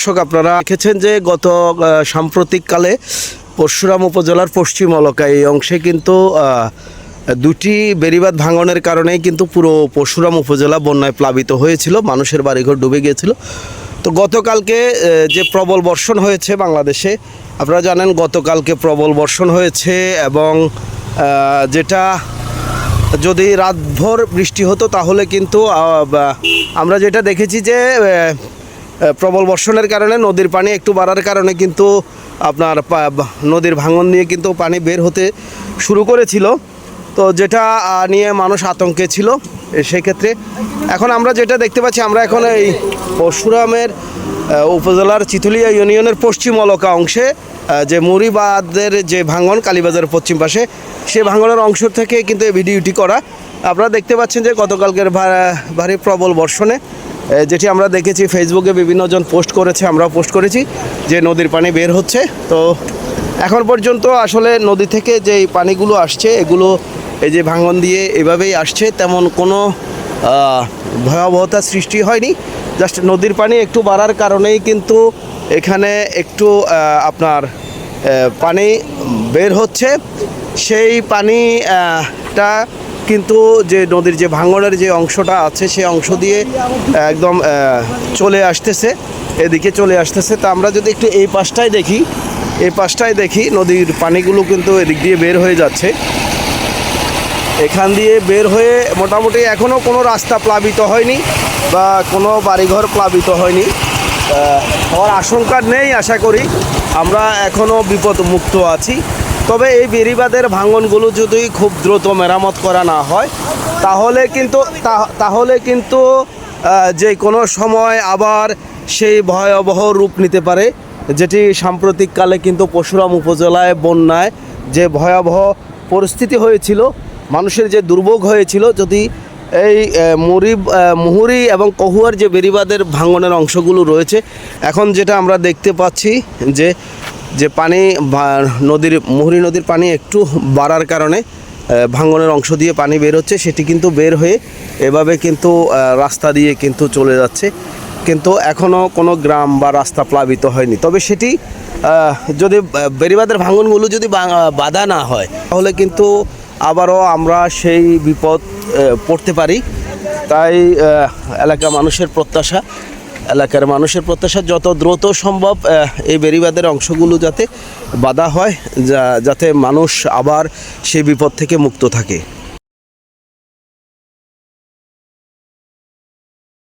দর্শক, আপনারা দেখেছেন যে গত সাম্প্রতিককালে পরশুরাম উপজেলার পশ্চিম এলাকায় এই অংশে কিন্তু দুটি বেড়িবাঁধ ভাঙনের কারণেই কিন্তু পুরো পরশুরাম উপজেলা বন্যায় প্লাবিত হয়েছিল, মানুষের বাড়িঘর ডুবে গিয়েছিল। তো গতকালকে যে প্রবল বর্ষণ হয়েছে বাংলাদেশে, আপনারা জানেন গতকালকে প্রবল বর্ষণ হয়েছে এবং যেটা যদি রাতভর বৃষ্টি হতো তাহলে কিন্তু আমরা যেটা দেখেছি যে প্রবল বর্ষণের কারণে নদীর পানি একটু বাড়ার কারণে কিন্তু আপনার নদীর ভাঙন নিয়ে কিন্তু পানি বের হতে শুরু করেছিল। তো যেটা নিয়ে মানুষ আতঙ্কে ছিল সেক্ষেত্রে এখন আমরা যেটা দেখতে পাচ্ছি, আমরা এখন এই পরশুরামের উপজেলার চিতুলিয়া ইউনিয়নের পশ্চিম অলকা অংশে যে মুড়িবাদের যে ভাঙন কালীবাজারের পশ্চিম পাশে, সে ভাঙনের অংশ থেকে কিন্তু এই ভিডিওটি করা। আপনারা দেখতে পাচ্ছেন যে গতকালকের ভারী প্রবল বর্ষণে যেটি আমরা দেখেছি ফেসবুকে বিভিন্ন জন পোস্ট করেছে আমরাও পোস্ট করেছি যে নদীর পানি বের হচ্ছে। তো এখন পর্যন্ত আসলে নদী থেকে যে পানিগুলো আসছে এগুলো এই যে ভাঙন দিয়ে এভাবেই আসছে তেমন কোনো ভয়াবহতা সৃষ্টি হয়নি। জাস্ট নদীর পানি একটু বাড়ার কারণেই কিন্তু এখানে একটু আপনার পানি বের হচ্ছে। সেই পানি আহ, টা কিন্তু যে নদীর যে ভাঙনের যে অংশটা আছে সেই অংশ দিয়ে একদম চলে আসতেছে, এদিকে চলে আসতেছে। তা আমরা যদি একটু এই পাশটায় দেখি, এই পাশটায় দেখি, নদীর পানিগুলো কিন্তু এদিক দিয়ে বের হয়ে যাচ্ছে। এখান দিয়ে বের হয়ে মোটামুটি এখনও কোনো রাস্তা প্লাবিত হয়নি বা কোনো বাড়িঘর প্লাবিত হয়নি। হওয়ার আশঙ্কা নেই, আশা করি। আমরা এখনও বিপদ মুক্ত আছি। তবে এই বেড়িবাঁধের ভাঙনগুলো যদি খুব দ্রুত মেরামত করা না হয়, তাহলে কিন্তু তাহলে কিন্তু যে কোনো সময় আবার সেই ভয়াবহ রূপ নিতে পারে, যেটি সাম্প্রতিককালে কিন্তু পরশুরাম উপজেলায় বন্যায় যে ভয়াবহ পরিস্থিতি হয়েছিল, মানুষের যে দুর্ভোগ হয়েছিল, যদি এই মুড়ি মুহুরি এবং কহুয়ার যে বেরিবাদের ভাঙনের অংশগুলো রয়েছে, এখন যেটা আমরা দেখতে পাচ্ছি যে যে পানি নদীর, মুহুরী নদীর পানি একটু বাড়ার কারণে ভাঙনের অংশ দিয়ে পানি বের হচ্ছে, সেটি কিন্তু বের হয়ে এভাবে কিন্তু রাস্তা দিয়ে কিন্তু চলে যাচ্ছে। কিন্তু এখনও কোনো গ্রাম বা রাস্তা প্লাবিত হয়নি। তবে সেটি যদি বেড়িবাঁধের ভাঙনগুলো যদি বাধা না হয়, তাহলে কিন্তু আবারও আমরা সেই বিপদ পড়তে পারি। তাই এলাকা মানুষের প্রত্যাশা এলাকার মানুষের প্রত্যাশা যত দ্রুত সম্ভব এই বেরিবাদের অংশগুলো যাতে বাধা হয়, যা- যাতে মানুষ আবার সেই বিপদ থেকে মুক্ত থাকে।